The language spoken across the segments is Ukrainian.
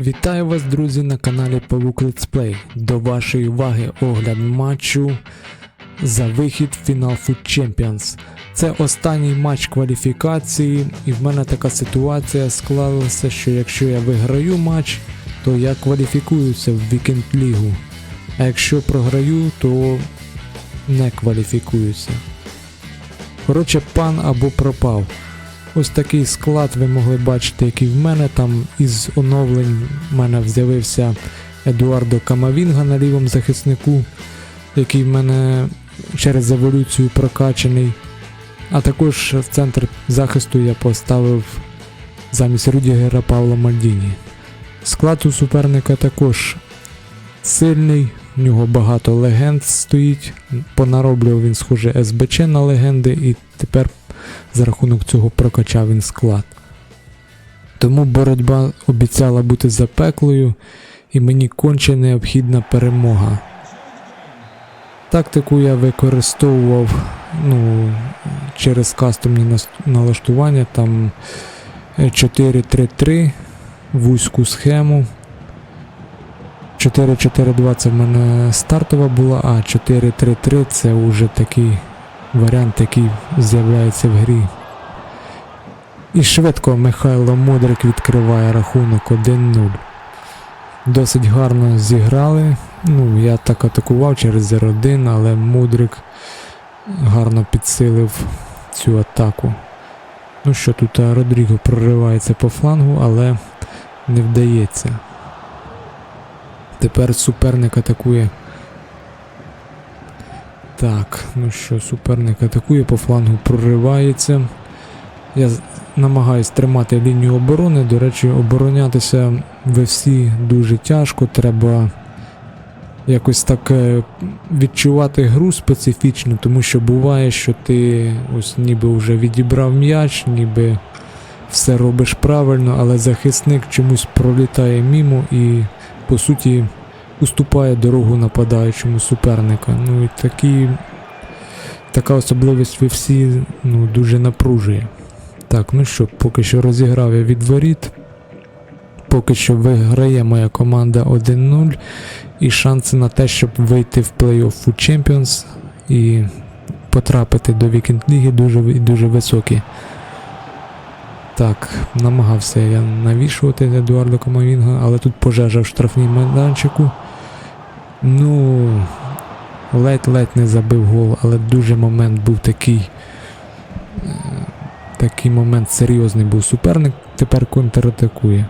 Вітаю вас, друзі, на каналі Павук Летсплей. До вашої уваги огляд матчу за вихід в фінал Food Champions. Це останній матч кваліфікації, і в мене така ситуація склалася, що якщо я виграю матч, то я кваліфікуюся в Вікенд Лігу. А якщо програю, то не кваліфікуюся. Коротше, пан або пропав. Ось такий склад ви могли бачити, який в мене. Там із оновлень в мене з'явився Едуардо Камавінга на лівому захиснику, який в мене через еволюцію прокачаний. А також в центр захисту я поставив замість Рудігера Павла Мальдіні. Склад у суперника також сильний, в нього багато легенд стоїть. Понароблював він, схоже, СБЧ на легенди, і тепер за рахунок цього прокачав він склад. Тому боротьба обіцяла бути запеклою, і мені конче необхідна перемога. Тактику я використовував ну, через кастомні налаштування, там е, 4-3-3, вузьку схему. 4-4-2 це в мене стартова була, а 4-3-3 це вже такий варіант, який з'являється в грі. І швидко Михайло Мудрик відкриває рахунок 1-0. Досить гарно зіграли. Ну, я так атакував через R1, але Мудрик гарно підсилив цю атаку. Ну що, тут Родріго проривається по флангу, але не вдається. Тепер суперник атакує так, ну що, суперник атакує, по флангу проривається. Я намагаюсь тримати лінію оборони. До речі, оборонятися в всі дуже тяжко. Треба якось так е, відчувати гру специфічно, тому що буває, що ти ось ніби вже відібрав м'яч, ніби все робиш правильно, але захисник чомусь пролітає мімо і по суті уступає дорогу нападаючому суперника. Ну і такі, така особливість в всі ну, дуже напружує. Так, ну що, поки що розіграв я від воріт. Поки що виграє моя команда 1-0. І шанси на те, щоб вийти в плей-офф Food Champions і потрапити до Вікенд Ліги дуже, дуже високі. Так, намагався я навішувати Едуардо Комавінга, але тут пожежа в штрафній майданчику. Ну, ледь-ледь не забив гол, але дуже момент був такий. е, Такий момент серйозний був. Суперник тепер контратакує.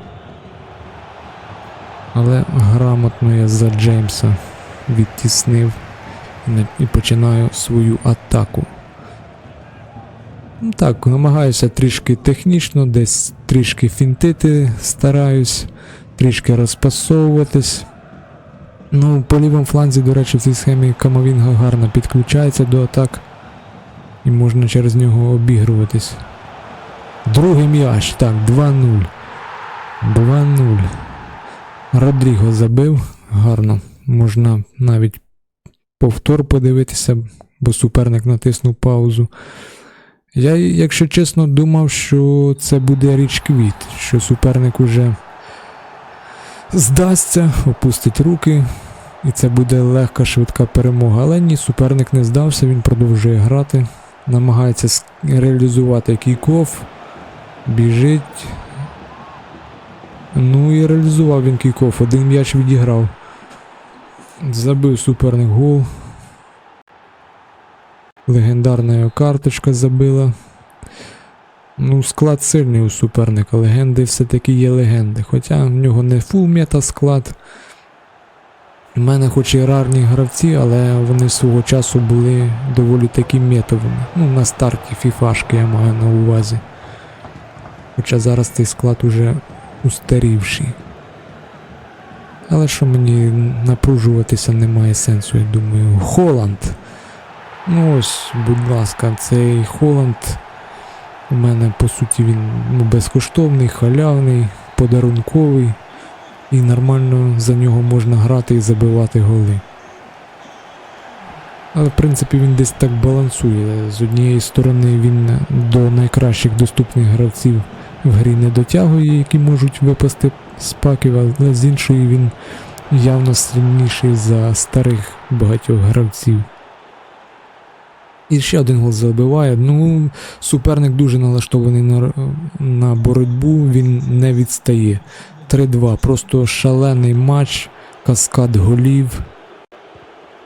Але грамотно я за Джеймса відтіснив і починаю свою атаку. Так, намагаюся трішки технічно, десь трішки фінтити стараюсь, трішки розпасовуватись. Ну, по лівому фланзі, до речі, в цій схемі Камовінга гарно підключається до атак. І можна через нього обігруватись. Другий м'яч, так, 2-0. 2-0. Родріго забив. Гарно. Можна навіть повтор подивитися, бо суперник натиснув паузу. Я, якщо чесно, думав, що це буде річ квіт, що суперник уже здасться, опустить руки, і це буде легка, швидка перемога. Але ні, суперник не здався, він продовжує грати, намагається реалізувати кійков, біжить. Ну і реалізував він кійков, один м'яч відіграв. Забив суперник гол. Легендарна карточка забила. Ну, склад сильний у суперника. Легенди все-таки є легенди. Хоча в нього не фул мета склад. У мене хоч і рарні гравці, але вони свого часу були доволі таки метовими. Ну, на старті фіфашки я маю на увазі. Хоча зараз цей склад уже устарівший. Але що мені напружуватися немає сенсу, я думаю. Холланд. Ну ось, будь ласка, цей Холланд у мене по суті він ну, безкоштовний, халявний, подарунковий. І нормально за нього можна грати і забивати голи. Але в принципі він десь так балансує. З однієї сторони він до найкращих доступних гравців в грі не дотягує, які можуть випасти спаків, але з іншої він явно сильніший за старих багатьох гравців. І ще один гол забиває. Ну, суперник дуже налаштований на, на боротьбу, він не відстає. 3-2. Просто шалений матч, каскад голів.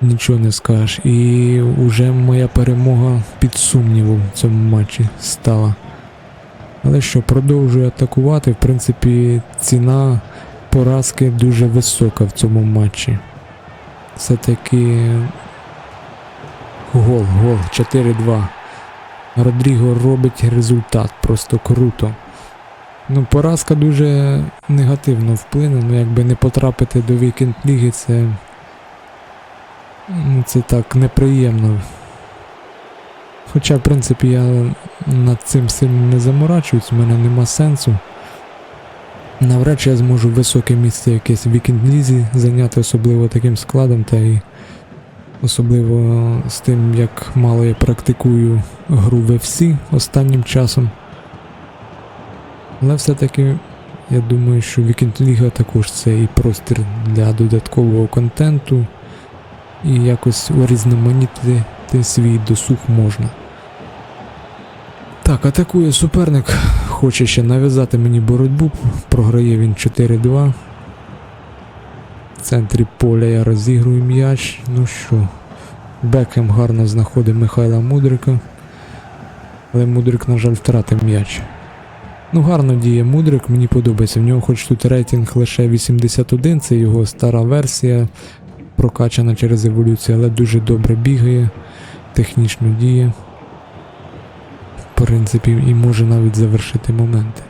Нічого не скажеш. І вже моя перемога під сумнівом в цьому матчі стала. Але що, продовжую атакувати. В принципі, ціна поразки дуже висока в цьому матчі. Все-таки гол, гол, 4-2. Родріго робить результат, просто круто. Ну, поразка дуже негативно вплине, ну якби не потрапити до вікенд ліги, це. ну, Це так неприємно. Хоча, в принципі, я над цим сильно не заморачуюсь, у мене нема сенсу. Навряд чи я зможу високе місце якесь в вікенд-лізі зайняти, особливо таким складом, та й особливо з тим, як мало я практикую гру в FC останнім часом. Але все-таки я думаю, що Вікенд Ліга також це і простір для додаткового контенту, і якось урізноманітити свій досуг можна. Так, атакує суперник, хоче ще нав'язати мені боротьбу, програє він 4-2. Центрі поля я розігрую м'яч. Ну що, Бекхем гарно знаходить Михайла Мудрика. Але Мудрик, на жаль, втратив м'яч. Ну, гарно діє Мудрик, мені подобається. В нього хоч тут рейтинг лише 81, це його стара версія, прокачана через еволюцію, але дуже добре бігає, технічно діє. В принципі, і може навіть завершити моменти.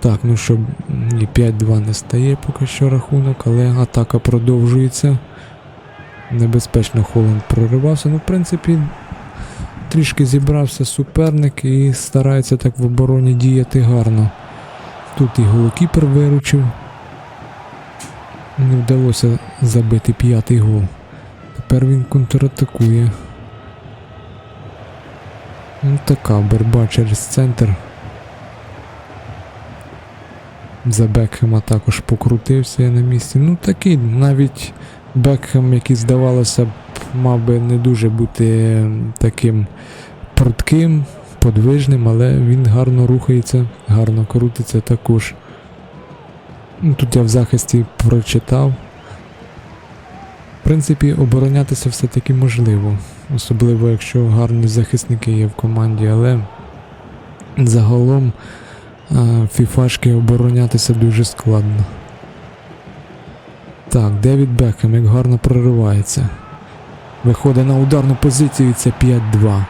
Так, ну що, ні, 5-2 не стає поки що рахунок, але атака продовжується. Небезпечно Холланд проривався. Ну, в принципі, трішки зібрався суперник і старається так в обороні діяти гарно. Тут і голокіпер виручив. Не вдалося забити п'ятий гол. Тепер він контратакує. Ну така боротьба через центр. За Бекхема також покрутився на місці. Ну такий навіть Бекхем, який здавалося б, мав би не дуже бути таким прутким, подвижним, але він гарно рухається, гарно крутиться також. Ну, Тут я в захисті прочитав. В принципі, оборонятися все-таки можливо, особливо якщо гарні захисники є в команді, але загалом фіфашки оборонятися дуже складно. Так, Девід Бекхем як гарно проривається. Виходить на ударну позицію і це 5-2.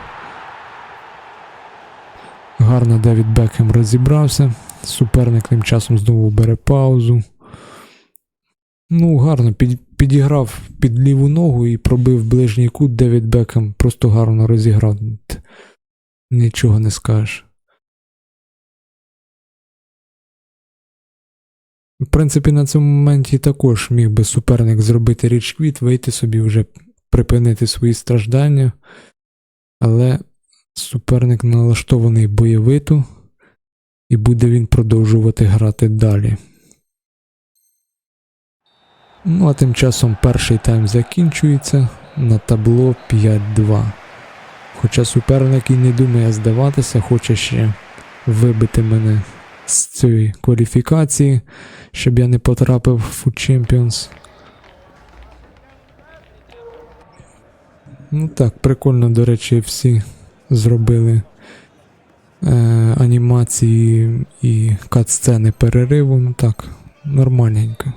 Гарно Девід Бекхем розібрався. Суперник тим часом знову бере паузу. Ну, гарно під, підіграв під ліву ногу і пробив ближній кут Девід Бекхем. Просто гарно розіграв. Нічого не скажеш. В принципі, на цьому моменті також міг би суперник зробити річ квіт, вийти собі вже припинити свої страждання. Але суперник налаштований бойовито, і буде він продовжувати грати далі. Ну а тим часом перший тайм закінчується на табло 5-2. Хоча суперник і не думає здаватися, хоче ще вибити мене з цієї кваліфікації, щоб я не потрапив в Food Champions. Ну так, прикольно, до речі, всі зробили е, анімації і кат-сцени перериву. Ну так, нормальненько.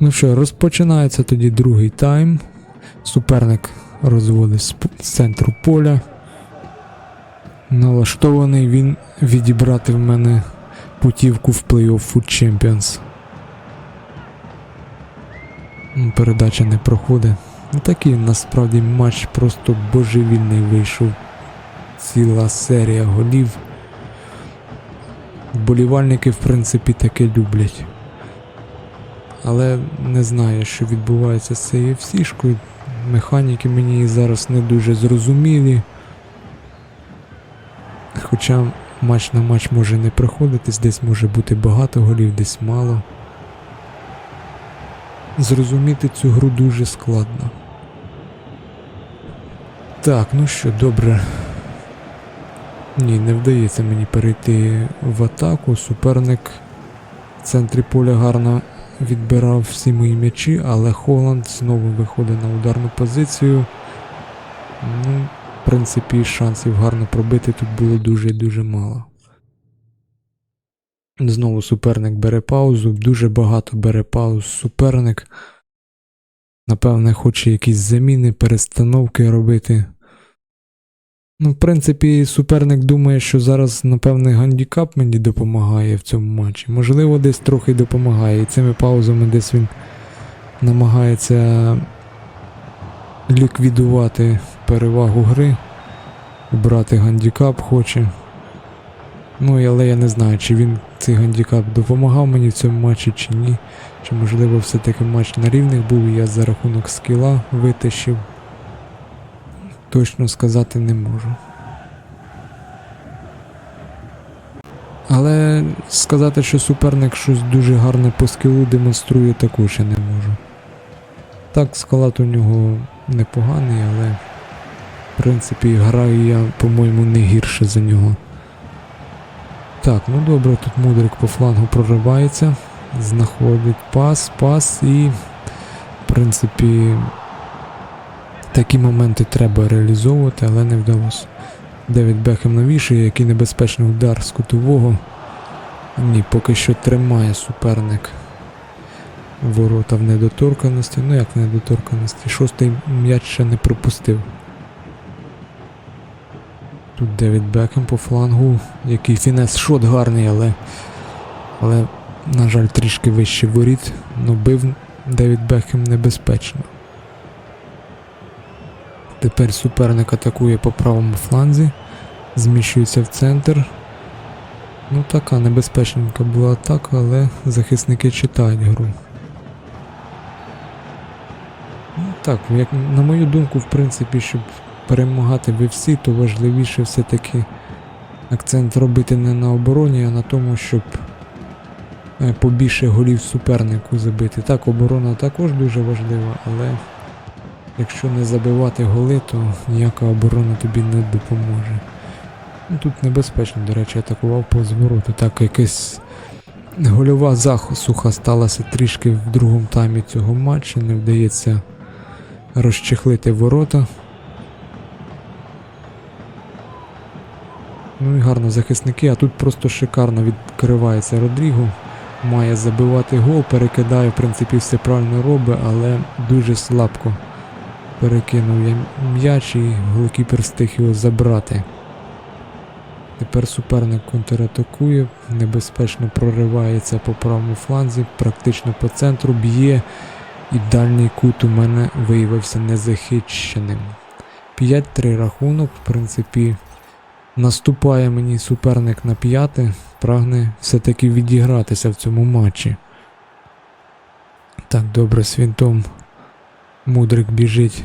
Ну що, розпочинається тоді другий тайм. Суперник розводить з з центру поля. Налаштований він відібрати в мене путівку в плей-офф Food Champions. Передача не проходить. Ну такий насправді матч просто божевільний вийшов. Ціла серія голів. Вболівальники, в принципі, таке люблять. Але не знаю, що відбувається з цією всішкою. Механіки мені зараз не дуже зрозумілі. Хоча матч на матч може не приходитись, десь може бути багато голів, десь мало. Зрозуміти цю гру дуже складно. Так, ну що, добре. Ні, не вдається мені перейти в атаку. Суперник в центрі поля гарно відбирав всі мої м'ячі, але Холланд знову виходить на ударну позицію. Ну, принципі, шансів гарно пробити тут було дуже і дуже мало. Знову суперник бере паузу, дуже багато бере пауз суперник. Напевне, хоче якісь заміни, перестановки робити. Ну, в принципі, суперник думає, що зараз, напевне, гандікап мені допомагає в цьому матчі. Можливо, десь трохи допомагає. І цими паузами десь він намагається ліквідувати перевагу гри, брати гандікап хоче. Ну, але я не знаю, чи він цей гандікап допомагав мені в цьому матчі, чи ні. Чи можливо все-таки матч на рівних був, і я за рахунок скіла витащив. Точно сказати не можу. Але сказати, що суперник щось дуже гарне по скілу демонструє, також я не можу. Так, склад у нього непоганий, але в принципі граю я, по-моєму, не гірше за нього. Так, ну добре, тут мудрик по флангу проривається, знаходить пас, пас і, в принципі, такі моменти треба реалізовувати, але не вдалося. Девід Бекхем навішує, який небезпечний удар з кутового. Ні, поки що тримає суперник. Ворота в недоторканості. Ну як в недоторканості? Шостий м'яч ще не пропустив. Тут Девід Бекхем по флангу. Який фінес шот гарний, але. Але, на жаль, трішки вище воріт. Ну бив Девід Бекхем небезпечно. Тепер суперник атакує по правому фланзі, зміщується в центр. Ну, така небезпечненька була атака, але захисники читають гру. Так, як, на мою думку, в принципі, щоб перемагати ви всі, то важливіше все-таки акцент робити не на обороні, а на тому, щоб е, побільше голів супернику забити. Так, оборона також дуже важлива, але Якщо не забивати голи, то ніяка оборона тобі не допоможе. Ну, Тут небезпечно, до речі, атакував по звороту. Так, якась гольова засуха сталася трішки в другому таймі цього матчу. Не вдається розчехлити ворота. Ну і гарно захисники, а тут просто шикарно відкривається Родріго. Має забивати гол, перекидає, в принципі, все правильно робить, але дуже слабко перекинув м'яч і голкіпер встиг його забрати. Тепер суперник контратакує, небезпечно проривається по правому фланзі, практично по центру б'є, і дальній кут у мене виявився незахищеним. 5-3 рахунок, в принципі, наступає мені суперник на п'яте, прагне все-таки відігратися в цьому матчі. Так, добре, свінтом Мудрик біжить.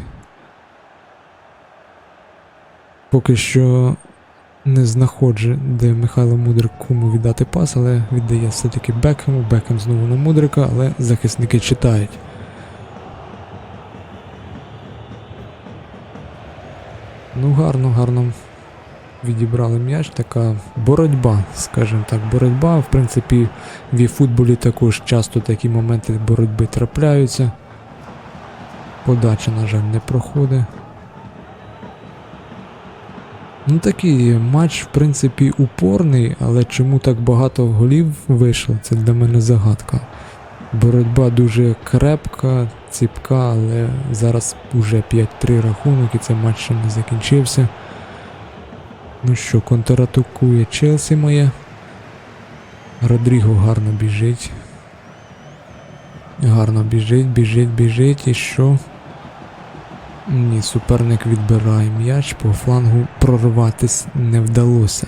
Поки що не знаходжу, де Михайло Мудрик кому віддати пас, але віддає все-таки Бекхему. Бекхем знову на Мудрика, але захисники читають. Ну, гарно, гарно відібрали м'яч. Така боротьба, скажімо так, боротьба. В принципі, в футболі також часто такі моменти боротьби трапляються. Подача, на жаль, не проходить. Ну такий матч, в принципі, упорний, але чому так багато голів вийшло, це для мене загадка. Боротьба дуже крепка, ціпка, але зараз уже 5-3 рахунок і цей матч ще не закінчився. Ну що, контратакує Челсі моє. Родріго гарно біжить. Гарно біжить, біжить, біжить і що? Ні, суперник відбирає м'яч, по флангу прорватись не вдалося.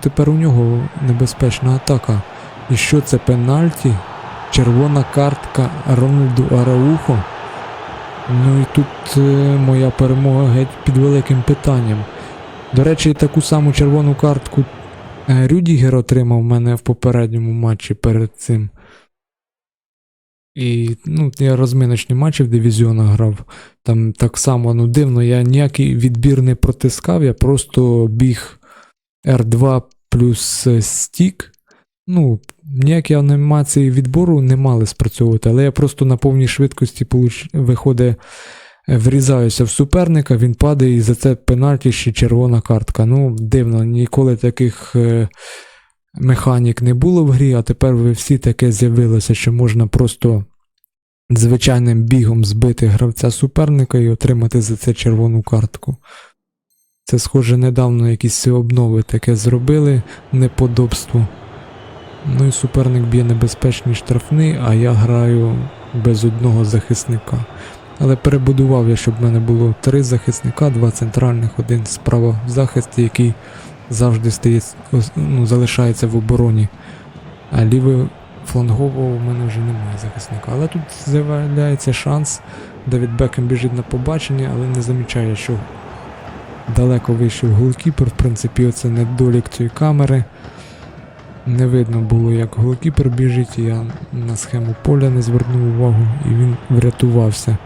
Тепер у нього небезпечна атака. І що це пенальті? Червона картка Рональду Араухо. Ну і тут е, моя перемога геть під великим питанням. До речі, таку саму червону картку е, Рюдігер отримав мене в попередньому матчі перед цим. І ну, я розминочні матчі в дивізіонах грав. Там так само ну, дивно, я ніякий відбір не протискав, я просто біг R2 плюс е, стік. Ну, ніякі анімації відбору не мали спрацьовувати, але я просто на повній швидкості виходить, е, врізаюся в суперника, він падає і за це пенальті ще червона картка. Ну, дивно, ніколи таких е, механік не було в грі, а тепер ви всі таке з'явилося, що можна просто звичайним бігом збити гравця суперника і отримати за це червону картку. Це, схоже, недавно якісь обнови таке зробили, неподобство. Ну і суперник б'є небезпечний штрафний, а я граю без одного захисника. Але перебудував я, щоб в мене було три захисника, два центральних, один справа в захисті, який завжди стає, ну, залишається в обороні. А лівий флангового у мене вже немає захисника. Але тут з'являється шанс. Давід Бекем біжить на побачення, але не замічає, що далеко вийшов голкіпер. В принципі, оце недолік цієї камери. Не видно було, як голкіпер біжить, я на схему поля не звернув увагу, і він врятувався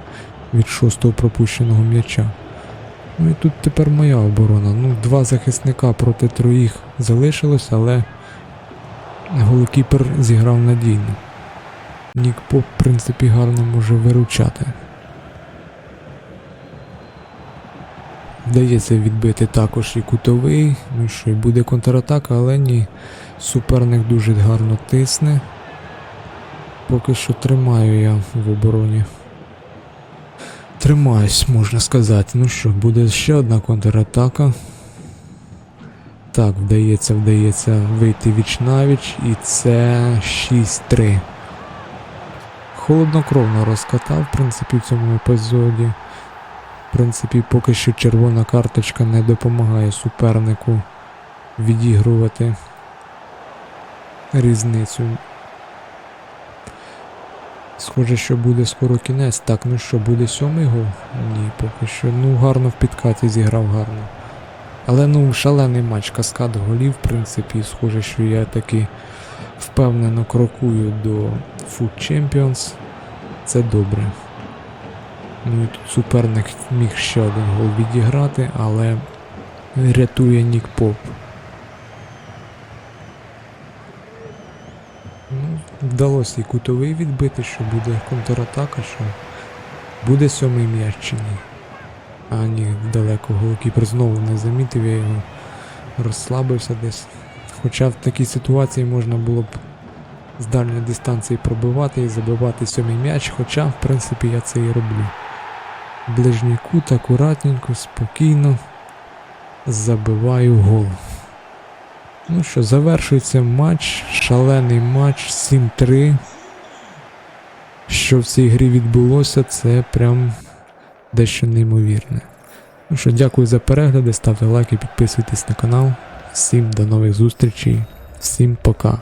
від шостого пропущеного м'яча. Ну і тут тепер моя оборона. Ну, два захисника проти троїх залишилось, але голкіпер зіграв надійно. Нік Поп, в принципі, гарно може виручати. Вдається відбити також і кутовий, ну що, і буде контратака, але ні. Суперник дуже гарно тисне. Поки що тримаю я в обороні. Тримаюсь, можна сказати. Ну що, буде ще одна контратака. Так, вдається, вдається вийти віч навіч, і це 6-3. Холоднокровно розкатав, в принципі, в цьому епізоді. В принципі, поки що червона карточка не допомагає супернику відігрувати різницю. Схоже, що буде скоро кінець. Так, ну що, буде сьомий гол? Ні, поки що. Ну, гарно в підкаті зіграв гарно. Але ну, шалений матч, каскад голів, в принципі, схоже, що я таки впевнено крокую до Food Champions. Це добре. Ну і тут суперник міг ще один гол відіграти, але рятує Нік Поп. Ну, вдалося і кутовий відбити, що буде контратака, що буде сьомий м'яч чи ні. А ні, далеко голкіпер знову не замітив, я його розслабився десь. Хоча в такій ситуації можна було б з дальньої дистанції пробивати і забивати сьомий м'яч, хоча, в принципі, я це і роблю. Ближній кут, акуратненько, спокійно забиваю гол. Ну що, завершується матч, шалений матч 7-3. Що в цій грі відбулося, це прям дещо неймовірне. Ну що, дякую за перегляди, ставте лайки, підписуйтесь на канал. Всім до нових зустрічей, всім пока.